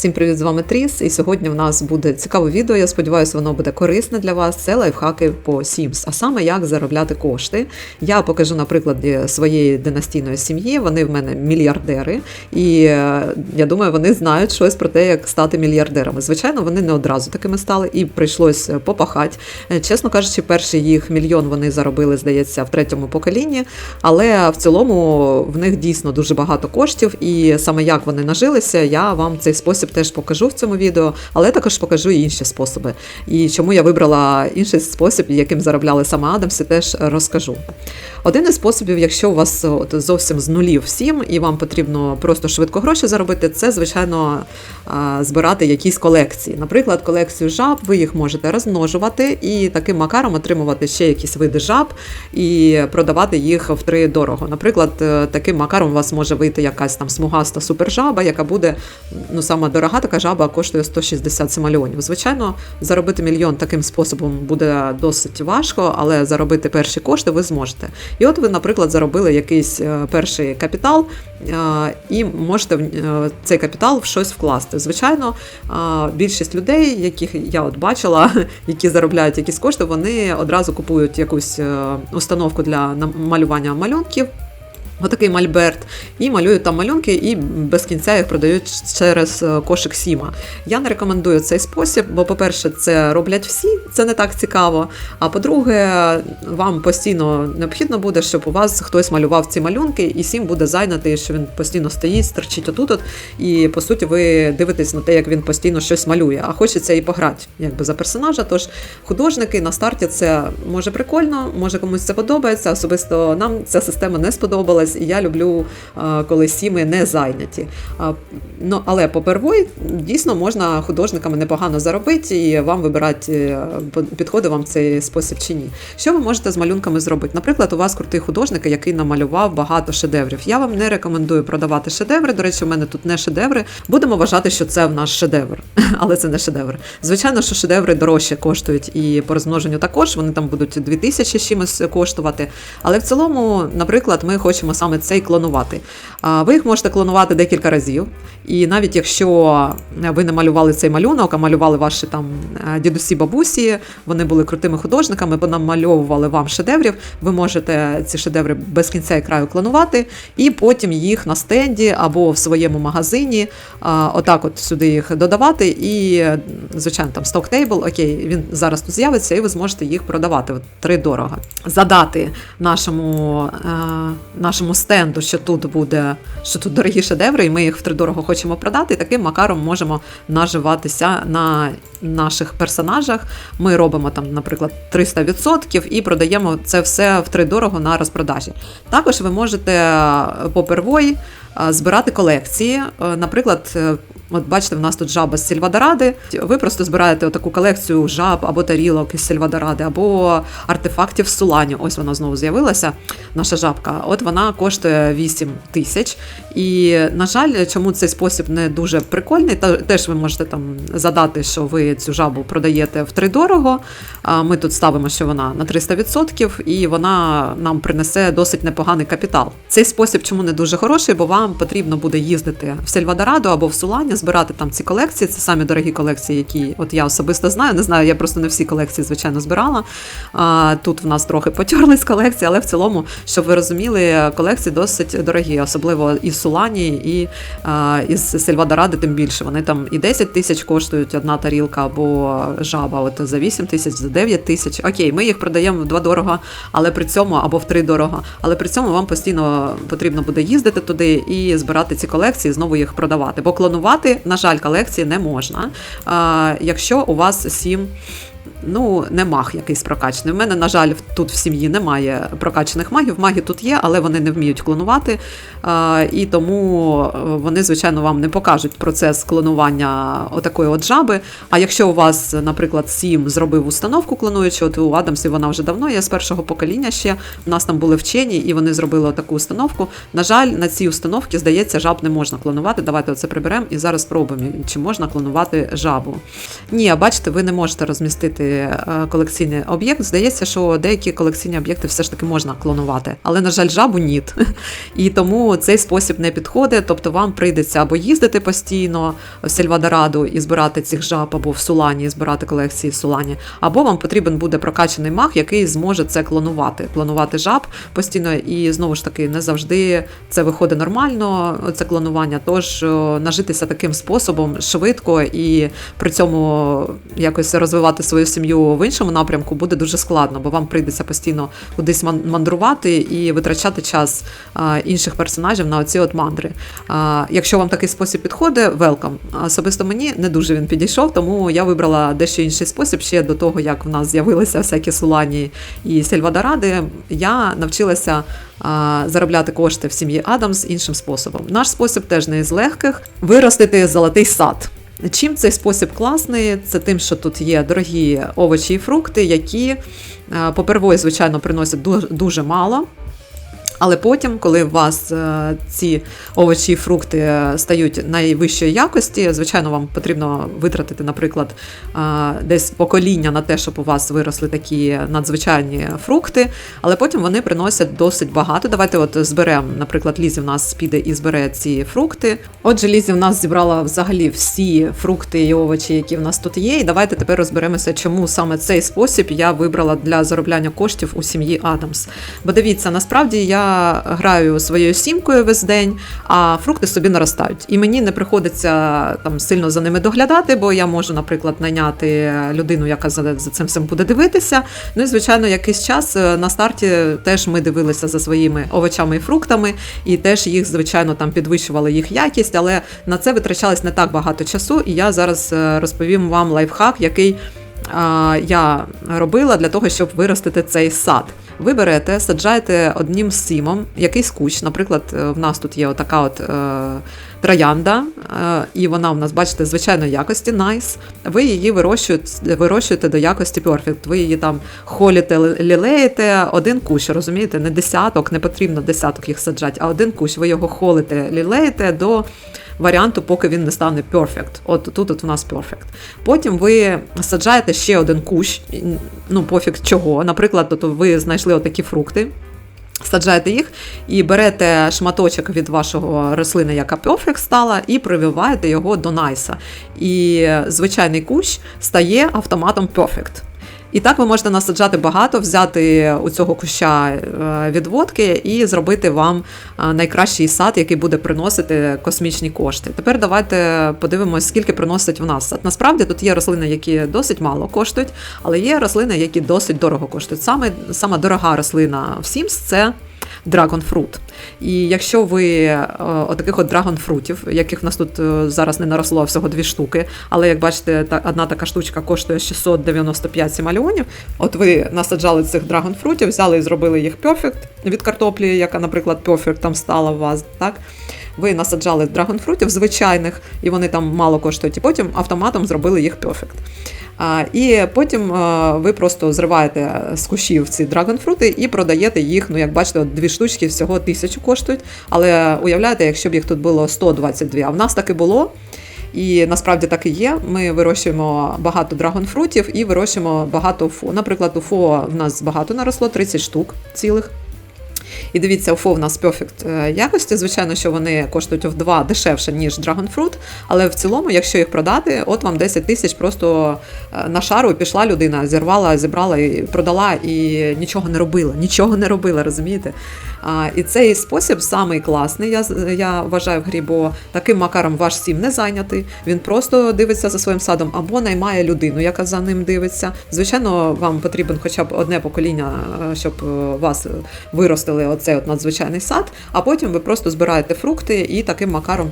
Всім привіт, з вами Тріс. І сьогодні в нас буде цікаве відео. Я сподіваюся, воно буде корисне для вас. Це лайфхаки по Sims, а саме як заробляти кошти. Я покажу на прикладі своєї династійної сім'ї. Вони в мене мільярдери, і е, я думаю, вони знають щось про те, як стати мільярдерами. Звичайно, вони не одразу такими стали, і прийшлось попахати. Е, Чесно кажучи, перший їх мільйон вони заробили, здається, в третьому поколінні. Але в цілому в них дійсно дуже багато коштів, і саме як вони нажилися, я вам цей спосіб теж покажу в цьому відео, але також покажу і інші способи. І чому я вибрала інший спосіб, яким заробляли саме Адамси, теж розкажу. Один із способів, якщо у вас от, зовсім з нулів всім, і вам потрібно просто швидко гроші заробити, це, звичайно, збирати якісь колекції. Наприклад, колекцію жаб, ви їх можете розмножувати і таким макаром отримувати ще якісь види жаб і продавати їх втри дорого. Наприклад, е, таким макаром у вас може вийти якась там смугаста супержаба, яка буде ну сама дорога така жаба коштує 160 мільйонів. Звичайно, заробити мільйон таким способом буде досить важко, але заробити перші кошти ви зможете. І от ви, наприклад, заробили якийсь е, перший капітал е, і можете в е, цей капітал в щось вкласти. Звичайно, більшість людей, яких я от бачила, які заробляють якісь кошти, вони одразу купують якусь установку для малювання малюнків. Отакий мальберт, і малюють там малюнки, і без кінця їх продають через е, кошик Сіма. Я не рекомендую цей спосіб, бо, по-перше, це роблять всі, це не так цікаво. А по-друге, вам постійно необхідно буде, щоб у вас хтось малював ці малюнки, і Сім буде зайнятий, що він постійно стоїть, стерчить отут, от, і по суті, ви дивитесь на те, як він постійно щось малює. А хочеться і пограти якби за персонажа. Тож художники на старті це може прикольно, може комусь це подобається. Особисто нам ця система не сподобалась, і я люблю, коли сіми не зайняті. Ну, але попервой дійсно можна художниками непогано заробити, і вам вибирати, е, підходить вам цей спосіб чи ні. Що ви можете з малюнками зробити? Наприклад, у вас крутий художник, який намалював багато шедеврів. Я вам не рекомендую продавати шедеври. До речі, у мене тут не шедеври. Будемо вважати, що це в наш шедевр, але це не шедевр. Звичайно, що шедеври дорожче коштують і по розмноженню також. Вони там будуть 2000 чимось коштувати. Але в цілому, наприклад, ми хочемо саме цей клонувати. Ви їх можете клонувати декілька разів. І навіть якщо ви не малювали цей малюнок, а малювали ваші там е, дідусі, бабусі, вони були крутими художниками, бо намальовували вам шедеврів. Ви можете ці шедеври без кінця і краю клонувати, і потім їх на стенді або в своєму магазині, отак, от сюди їх додавати. І, е, звичайно, там стоктейбл, окей, він зараз тут з'явиться, і ви зможете їх продавати три дорого. Задати нашому, е, нашому стенду, що тут буде, що тут дорогі шедеври, і ми їх втридорого хочемо продати. І таким макаром можемо наживатися на наших персонажах. Ми робимо там, наприклад, 300% і продаємо це все втридорого на розпродажі. Також ви можете е, попервой е, збирати колекції. Е, Наприклад, от бачите, в нас тут жаба з Сільвадоради. Ви просто збираєте таку колекцію жаб або тарілок із Сільвадоради, або артефактів з Сулані. Ось вона знову з'явилася, наша жабка. От вона коштує 8 тисяч. І, на жаль, чому цей спосіб не дуже прикольний, та теж ви можете там задати, що ви цю жабу продаєте втридорого. Ми тут ставимо, що вона на 300%, і вона нам принесе досить непоганий капітал. Цей спосіб чому не дуже хороший, бо вам потрібно буде їздити в Сельвадорадо або в Сулані, збирати там ці колекції. Це самі дорогі колекції, які от я особисто знаю. Не знаю, я просто не всі колекції, звичайно, збирала. А, Тут в нас трохи потерлись колекції, але в цілому, щоб ви розуміли, колекції досить дорогі, особливо і Сулані, і а, із Сельвадоради, тим більше. Вони там і 10 тисяч коштують одна тарілка або жаба, от за 8 тисяч, за 9 тисяч. Окей, ми їх продаємо в два дорого, але при цьому або в три дорого. Але при цьому вам постійно потрібно буде їздити туди і збирати ці колекції, знову їх продавати. Бо клонувати, на жаль, колекції не можна. Якщо у вас сім. Ну, не маг якийсь прокачаний. У мене, на жаль, тут в сім'ї немає прокачаних магів. Маги тут є, але вони не вміють клонувати. І тому е, вони, звичайно, вам не покажуть процес клонування отакої от жаби. А якщо у вас, наприклад, сім зробив установку клонуючу, от у Адамсі вона вже давно є з першого покоління ще. У нас там були вчені, і вони зробили таку установку. На жаль, на цій установці, здається, жаб не можна клонувати. Давайте оце приберемо і зараз спробуємо, чи можна клонувати жабу. Ні, бачите, ви не можете розмістити е, колекційний об'єкт, здається, що деякі колекційні об'єкти все ж таки можна клонувати. Але, на жаль, жабу ні. І тому цей спосіб не підходить. Тобто вам прийдеться або їздити постійно в Сільвадораду і збирати цих жаб, або в Сулані і збирати колекції в Сулані, або вам потрібен буде прокачаний маг, який зможе це клонувати, клонувати жаб постійно. І знову ж таки, не завжди це виходить нормально, це клонування. Тож нажитися таким способом швидко і при цьому якось розвивати свою сім'ю в іншому напрямку буде дуже складно, бо вам прийдеться постійно кудись мандрувати і витрачати час інших персонажів на оці от мандри. Якщо вам такий спосіб підходить, велкам. Особисто мені не дуже він підійшов, тому я вибрала дещо інший спосіб ще до того, як в нас з'явилися всякі Сулані і Сільвадоради. Я навчилася заробляти кошти в сім'ї Адамс іншим способом. Наш спосіб теж не із легких виростити золотий сад. Чим цей спосіб класний? Це тим, що тут є дорогі овочі і фрукти, які е, попервої, звичайно, приносять дуже мало. Але потім, коли у вас е, ці овочі і фрукти е, стають найвищої якості, звичайно, вам потрібно витратити, наприклад, е, десь покоління на те, щоб у вас виросли такі надзвичайні фрукти, але потім вони приносять досить багато. Давайте от зберемо, наприклад, Лізі в нас піде і збере ці фрукти. Отже, Лізі в нас зібрала взагалі всі фрукти і овочі, які в нас тут є. І давайте тепер розберемося, чому саме цей спосіб я вибрала для заробляння коштів у сім'ї Адамс. Бо дивіться, насправді я граю своєю сімкою весь день, а фрукти собі наростають. І мені не приходиться там сильно за ними доглядати, бо я можу, наприклад, найняти людину, яка за, цим всім буде дивитися. Ну і звичайно, якийсь час е, на старті теж ми дивилися за своїми овочами і фруктами, і теж їх, звичайно, там підвищували їх якість, але на це витрачалось не так багато часу. І я зараз е, розповім вам лайфхак, який я робила для того, щоб виростити цей сад. Ви берете, саджаєте одним сімом якийсь кущ. Наприклад, е, в нас тут є отака от е, троянда, е, і вона в нас, бачите, звичайної якості, найс. Ви її вирощуєте, вирощуєте до якості Perfect. Ви її там холіте, лілеєте один кущ, розумієте? Не десяток, не потрібно десяток їх саджати, а один кущ. Ви його холите, лілеєте до варіанту, поки він не стане perfect. От тут от у нас perfect. Потім ви саджаєте ще один кущ, ну пофіг чого. Наприклад, от ви знайшли отакі фрукти. Саджаєте їх і берете шматочок від вашого рослини, яка perfect стала, і прививаєте його до найса. І звичайний кущ стає автоматом perfect. І так ви можете насаджати багато, взяти у цього куща е, відводки і зробити вам е, найкращий сад, який буде приносити космічні кошти. Тепер давайте подивимось, скільки приносить в нас сад. Насправді тут є рослини, які досить мало коштують, але є рослини, які досить дорого коштують. Саме сама дорога рослина в Sims – це Fruit. І якщо ви е, отаких от драгонфрутів, яких в нас тут е, зараз не наросло всього дві штуки, але як бачите, та одна така штучка коштує 695 сімальонів. От ви насаджали цих драгонфрутів, взяли і зробили їх перфект від картоплі, яка, наприклад, перфект там стала у вас, так? Ви насаджали драгонфрутів звичайних, і вони там мало коштують, і потім автоматом зробили їх перфект. І потім ви просто зриваєте з кущів ці драгонфрути і продаєте їх. Ну, як бачите, дві штучки всього тисячу коштують. Але уявляєте, якщо б їх тут було 122, а в нас так і було. І насправді так і є. Ми вирощуємо багато драгонфрутів і вирощуємо багато уфо. Наприклад, уфо в нас багато наросло, 30 штук цілих. І дивіться, в нас Perfect е, якості. Звичайно, що вони коштують в два дешевше, ніж Dragon Fruit, але в цілому, якщо їх продати, от вам 10 тисяч просто е, на шару пішла людина, зірвала, зібрала і продала і нічого не робила. Нічого не робила, розумієте? І цей спосіб самий класний, я, я вважаю в грі, бо таким макаром ваш сім не зайнятий. Він просто дивиться за своїм садом або наймає людину, яка за ним дивиться. Звичайно, вам потрібен хоча б одне покоління, е, щоб вас виростили оцей от надзвичайний сад, а потім ви просто збираєте фрукти і таким макаром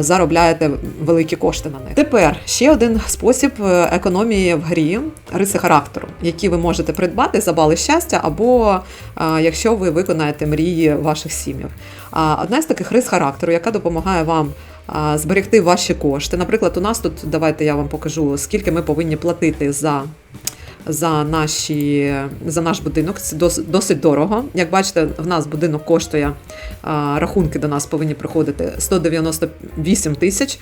заробляєте великі кошти на них. Тепер ще один спосіб е, економії в грі риси характеру, які ви можете придбати за бали щастя, або якщо ви виконаєте мрії ваших сім'їв. Одна з таких рис характеру, яка допомагає вам. Зберегти ваші кошти. Наприклад, у нас тут давайте я вам покажу, скільки ми повинні платити за за, наші, за наш будинок. Це досить дорого. Як бачите, в нас будинок коштує, рахунки до нас повинні приходити 198 тисяч,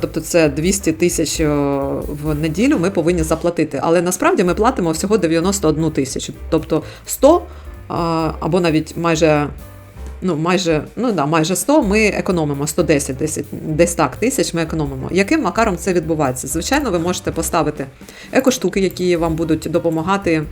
тобто це 200 тисяч в неділю ми повинні заплатити. Але насправді ми платимо всього 91 тисячу, тобто 100 або навіть майже. Ну, майже, ну да, майже 100 ми економимо 110, десь, десь так тисяч ми економимо. Яким макаром це відбувається? Звичайно, ви можете поставити екоштуки, які вам будуть допомагати.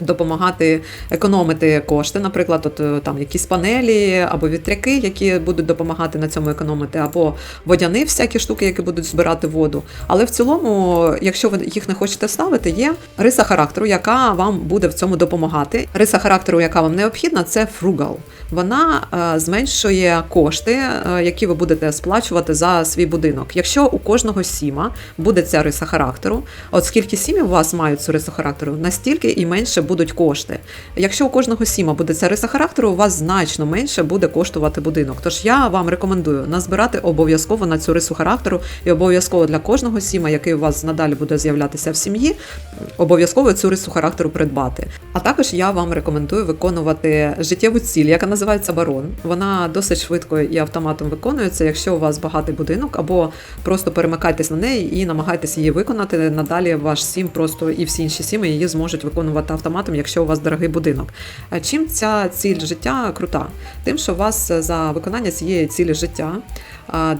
Допомагати економити кошти, наприклад, от е, там якісь панелі або вітряки, які будуть допомагати на цьому економити, або водяни, всякі штуки, які будуть збирати воду. Але в цілому, якщо ви їх не хочете ставити, є риса характеру, яка вам буде в цьому допомагати. Риса характеру, яка вам необхідна, це фругал. Вона е, зменшує кошти, е, які ви будете сплачувати за свій будинок. Якщо у кожного сіма буде ця риса характеру, от скільки сімів у вас мають цю рису характеру, настільки і менше будуть кошти. Якщо у кожного сіма буде ця риса характеру, у вас значно менше буде коштувати будинок. Тож я вам рекомендую назбирати обов'язково на цю рису характеру і обов'язково для кожного сіма, який у вас надалі буде з'являтися в сім'ї, обов'язково цю рису характеру придбати. А також я вам рекомендую виконувати життєву ціль, яка називається барон. Вона досить швидко і автоматом виконується, якщо у вас багатий будинок, або просто перемикайтесь на неї і намагайтесь її виконати. Надалі ваш сім просто і всі інші сіми її зможуть виконувати автоматом, якщо у вас дорогий будинок. Чим ця ціль життя крута? Тим, що у вас за виконання цієї цілі життя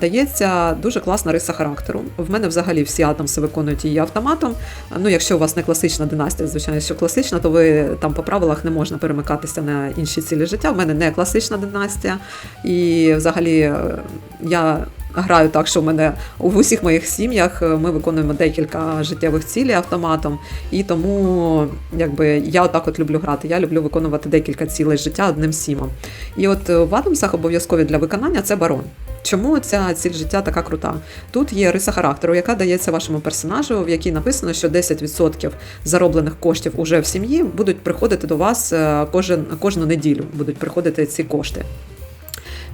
дається дуже класна риса характеру. В мене взагалі всі Адамси виконують її автоматом. Ну, якщо у вас не класична династія, звичайно, що класична, то ви там по правилах не можна перемикатися на інші цілі життя. В мене не класична династія. І взагалі е, я. Граю так, що в мене в усіх моїх сім'ях е, ми виконуємо декілька життєвих цілей автоматом, і тому якби я отак от люблю грати. Я люблю виконувати декілька цілей життя одним сімом. І от е, в Адамсах обов'язкові для виконання це барон. Чому ця ціль життя така крута? Тут є риса характеру, яка дається вашому персонажу, в якій написано, що 10% зароблених коштів уже в сім'ї будуть приходити до вас е, кожен, кожну неділю. Будуть приходити ці кошти.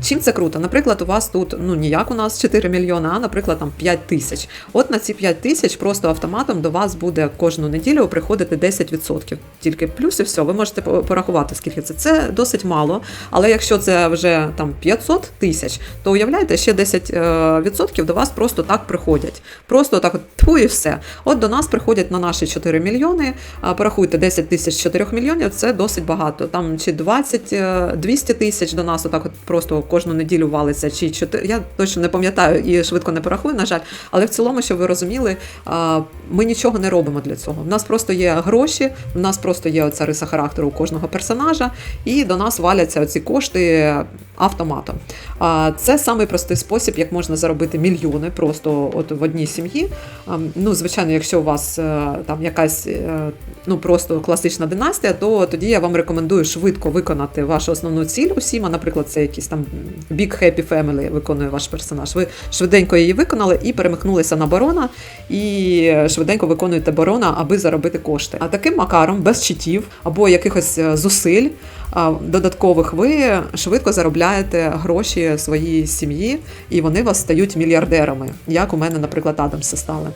Чим це круто? Наприклад, у вас тут ну ніяк у нас 4 мільйони, а наприклад, там 5 тисяч. От на ці 5 тисяч просто автоматом до вас буде кожну неділю приходити 10%. Тільки плюс і все, ви можете порахувати, скільки це. Це досить мало. Але якщо це вже там 500 тисяч, то уявляєте, ще 10% до вас просто так приходять. Просто так тьфу і все. От до нас приходять на наші 4 мільйони. Порахуйте 10 тисяч 4 мільйонів, це досить багато. Там чи 20, е, 200 тисяч до нас отак от просто кожну неділю валиться, чи 4, я точно не пам'ятаю і швидко не порахую, на жаль. Але в цілому, щоб ви розуміли, ми нічого не робимо для цього. У нас просто є гроші, у нас просто є оця риса характеру у кожного персонажа, і до нас валяться оці кошти автоматом. А, Це самий простий спосіб, як можна заробити мільйони просто от в одній сім'ї. Ну, звичайно, якщо у вас е, там якась е, ну просто класична династія, то тоді я вам рекомендую швидко виконати вашу основну ціль у Сіма. Наприклад, це якийсь там Big Happy Family виконує ваш персонаж. Ви швиденько її виконали і перемикнулися на барона, і швиденько виконуєте барона, аби заробити кошти. А таким макаром, без читів або якихось е, зусиль додаткових, ви швидко заробляєте гроші своїй сім'ї, і вони вас стають мільярдерами, як у мене, наприклад, Адамси стали.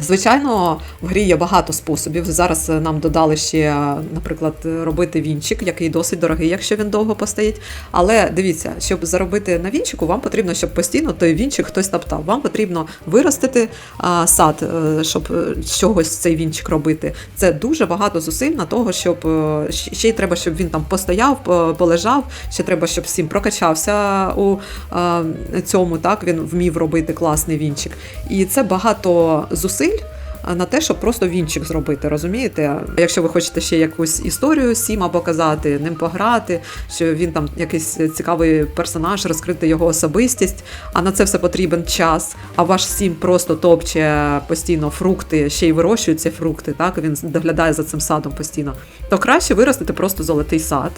Звичайно, в грі є багато способів. Зараз е, нам додали ще, наприклад, робити вінчик, який досить дорогий, якщо він довго постоїть. Але дивіться, щоб заробити на вінчику, вам потрібно, щоб постійно той вінчик хтось топтав. Вам потрібно виростити а, сад, е, щоб е, чогось цей вінчик робити. Це дуже багато зусиль на того, щоб е, ще й треба, щоб він там постояв, полежав. Ще треба, щоб всім прокачався у а, цьому. Так він вмів робити класний вінчик. І це багато зусиль. А, На те, щоб просто вінчик зробити, розумієте? Якщо ви хочете ще якусь історію Сіма показати, ним пограти, що він там якийсь цікавий персонаж, розкрити його особистість, а на це все потрібен час. А ваш Сім просто топче постійно фрукти, ще й вирощує ці фрукти, так він доглядає за цим садом постійно. То краще виростити просто золотий сад.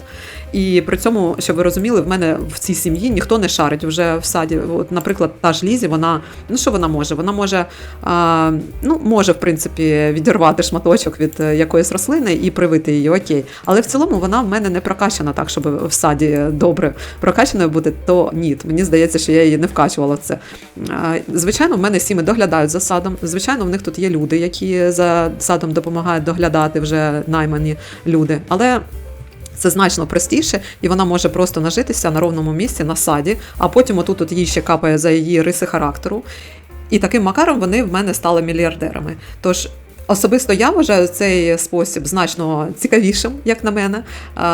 І при цьому, щоб ви розуміли, в мене в цій сім'ї ніхто не шарить вже в саді. От, наприклад, та ж Лізі, вона ну що вона може? Вона може, а, ну може в принципі відірвати шматочок від е, якоїсь рослини і привити її, окей. Але в цілому вона в мене не прокачана так, щоб в саді добре прокачаною бути, то ні. Мені здається, що я її не вкачувала в це. Е, Звичайно, в мене сіми доглядають за садом. Звичайно, в них тут є люди, які за садом допомагають доглядати вже наймані люди. Але це значно простіше, і вона може просто нажитися на ровному місці на саді, а потім отут от їй ще капає за її риси характеру. І таким макаром вони в мене стали мільярдерами. Тож особисто я вважаю цей спосіб значно цікавішим, як на мене.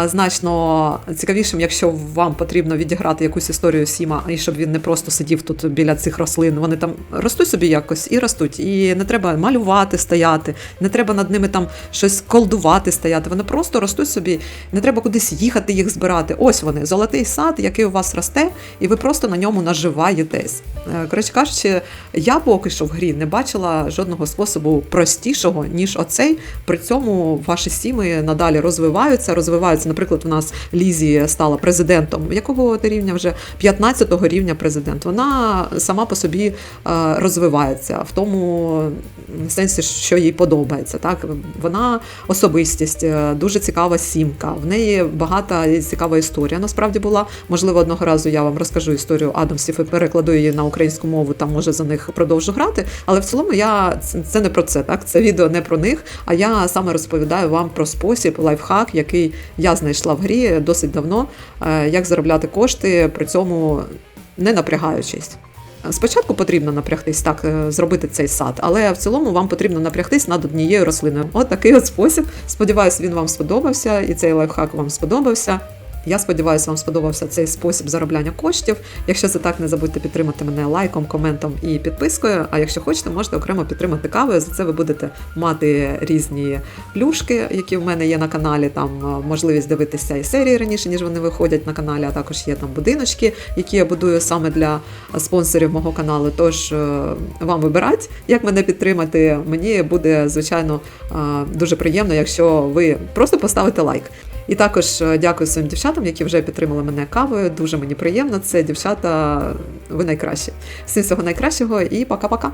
Значно цікавішим, якщо вам потрібно відіграти якусь історію Сіма, і щоб він не просто сидів тут біля цих рослин. Вони там ростуть собі якось і ростуть. І не треба малювати, стояти, не треба над ними там щось колдувати, стояти. Вони просто ростуть собі, не треба кудись їхати їх збирати. Ось вони, золотий сад, який у вас росте, і ви просто на ньому наживаєтесь. Е, Коротше кажучи, я поки що в грі не бачила жодного способу простішого, ніж оцей. При цьому ваші сіми надалі розвиваються. Розвиваються, наприклад, у нас Лізі стала президентом. Якого ти рівня вже 15-го рівня президент. Вона сама по собі е, розвивається в тому сенсі, що їй подобається. Так вона особистість, е, дуже цікава сімка. В неї багата і цікава історія. Насправді була. Можливо, одного разу я вам розкажу історію Адамсів і перекладу її на українську мову. Там може за них продовжу грати. Але в цілому я це- не про це. Так, це відео не про них. А я саме розповідаю вам про спосіб, лайфхак, який я знайшла в грі досить давно, е, як заробляти кошти, при цьому не напрягаючись. Спочатку потрібно напрягтись так, е, зробити цей сад, але в цілому вам потрібно напрягтись над однією рослиною. От такий от спосіб. Сподіваюсь, він вам сподобався, і цей лайфхак вам сподобався. Я сподіваюся, вам сподобався цей спосіб заробляння коштів. Якщо це так, не забудьте підтримати мене лайком, коментом і підпискою. А якщо хочете, можете окремо підтримати кавою. За це ви будете мати різні плюшки, які в мене є на каналі. Там е, можливість дивитися і серії раніше, ніж вони виходять на каналі. А також є там будиночки, які я будую саме для спонсорів мого каналу. Тож е, вам вибирать, як мене підтримати. Мені буде звичайно е, дуже приємно, якщо ви просто поставите лайк. І також е, дякую своїм дівчатам, які вже підтримали мене кавою. Дуже мені приємно. Це дівчата, ви найкращі. Всім всього найкращого і пока-пока.